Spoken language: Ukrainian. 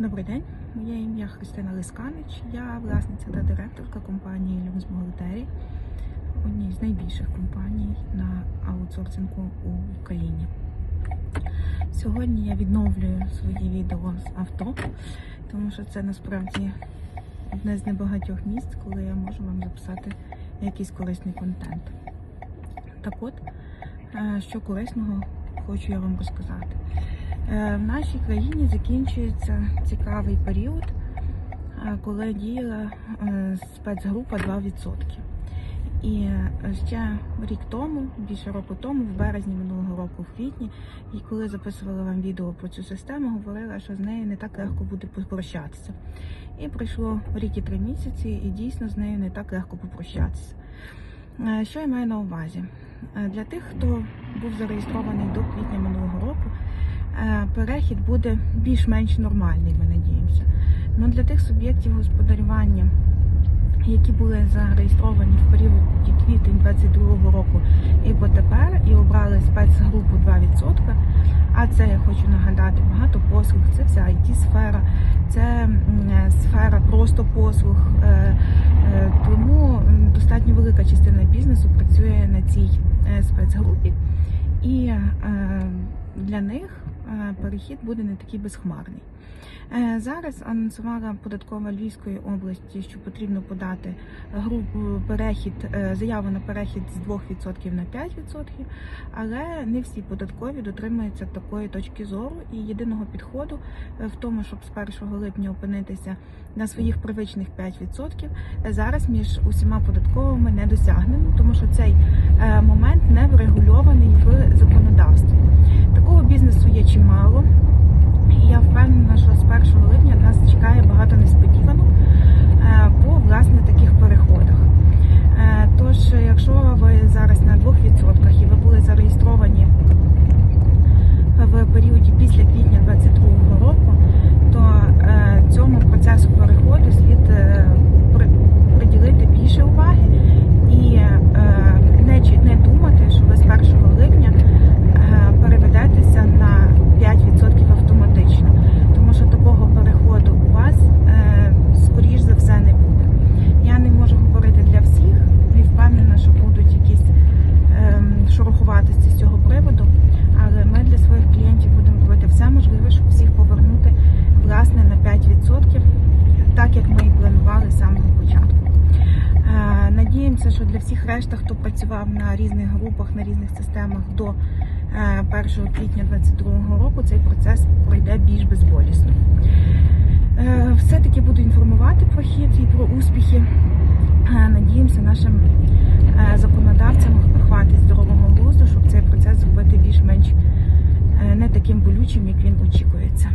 Добрий день, моє ім'я Христина Лисканич. Я власниця та директорка компанії Люкс Бухгалтерії, одній з найбільших компаній на аутсорсингу у Україні. Сьогодні я відновлюю свої відео з авто, тому що це насправді одне з небагатьох місць, коли я можу вам записати якийсь корисний контент. Так от, е, що корисного хочу я вам розказати. Е, В нашій країні закінчується цікавий період, е, коли діяла е, спецгрупа 2%. І ще рік тому, більше року тому, в березні минулого року, в квітні, і коли записувала вам відео про цю систему, говорила, що з нею не так легко буде попрощатися. І пройшло рік і три місяці, і дійсно з нею не так легко попрощатися. Що я маю на увазі? Для тих, хто був зареєстрований до квітня минулого року, е, перехід буде більш-менш нормальний, ми надіємося. Ну для тих суб'єктів господарювання, які були зареєстровані в період квітень 22 року і потепер, і обрали спецгрупу 2%. А це я хочу нагадати багато послуг, це вся it сфера це е, сфера просто послуг. Частина бізнесу працює на цій е, спецгрупі, і е, для них перехід буде не такий безхмарний. Е, Зараз анонсувала податкова Львівської області, що потрібно подати групу перехід, е, заяву на перехід з 2% на 5%, але не всі податкові дотримуються такої точки зору і єдиного підходу е, в тому, щоб з 1 липня опинитися на своїх привичних 5%, е, зараз між усіма податковими не досягнено, тому що цей е, момент не врегульований в законодавстві. Такого бізнесу є чимало. І я впевнена, що з 1 липня нас чекає багато несподіванок е, по власне таких переходах. Е, Тож, якщо ви зараз на 2% і ви були зареєстровані в періоді після квітня 2022 року, то е, цьому процесу переходу слід е, при- приділити більше уваги і е, не, чи- не думати, що ви з 1 липня е, переведетеся на 5% автоматично, тому що такого переходу у вас е, скоріш за все не буде. Я не можу говорити для всіх, не впевнена, що будуть якісь ем, шорохуватості з цього приводу, але ми для своїх клієнтів будемо робити все можливе, щоб всіх повернути власне на 5%, так як ми і планували з самого початку. Е, Надіємося, що для всіх решта, хто працював на різних групах, на різних системах до е, 1 квітня 2022 року, цей процес пройде більш безболісно. Е, Все-таки буду інформувати про хід і про успіхи. Е, Надіємося, нашим е, законодавцям хватить здорового глузду, щоб цей процес зробити більш-менш е, не таким болючим, як він очікується.